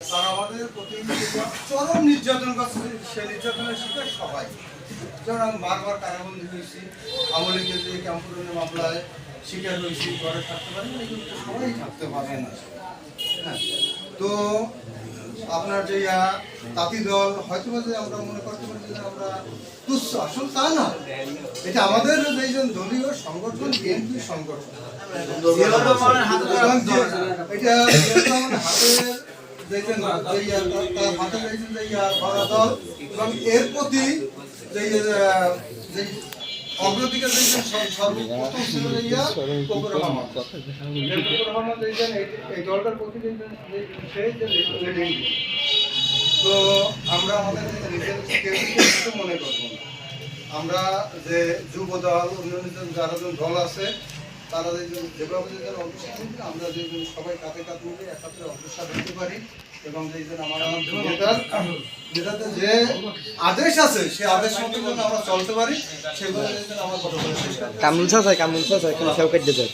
তারা আমাদের প্রতি চরম নির্যাতন করছে সে নির্যাতনের শিকার সবাই। যেমন আমি বারবার কারাবন্দি হয়েছি আমলে মামলায় শিকার হয়েছি ঘরে থাকতে পারি না কিন্তু সবাই থাকতে পারে না। হ্যাঁ তো আপনার যে তাঁতি দল হয়তো বা যে আমরা মনে করতে পারি যে আমরা তুচ্ছ আসল তা না। এটা আমাদের এই যে দলীয় সংগঠন বিএনপি সংগঠন। এটা হাতের দল, এবং এর প্রতি যে অগ্রদিকে। এই দলটার প্রতি। তো আমরা আমাদের মনে করব আমরা যে যুব দল অন্যান্য যারা দল আছে, তারা যেভাবে আমরা যে সবাই কাতে কাতে মিলে একাত্রে অগ্রসর হতে পারি এবং যেটাতে যে আদেশ আছে সে আদেশ মতো যেন আমরা চলতে পারি সেগুলো আমার। কামরুল কামরুল সেও কেটে যায়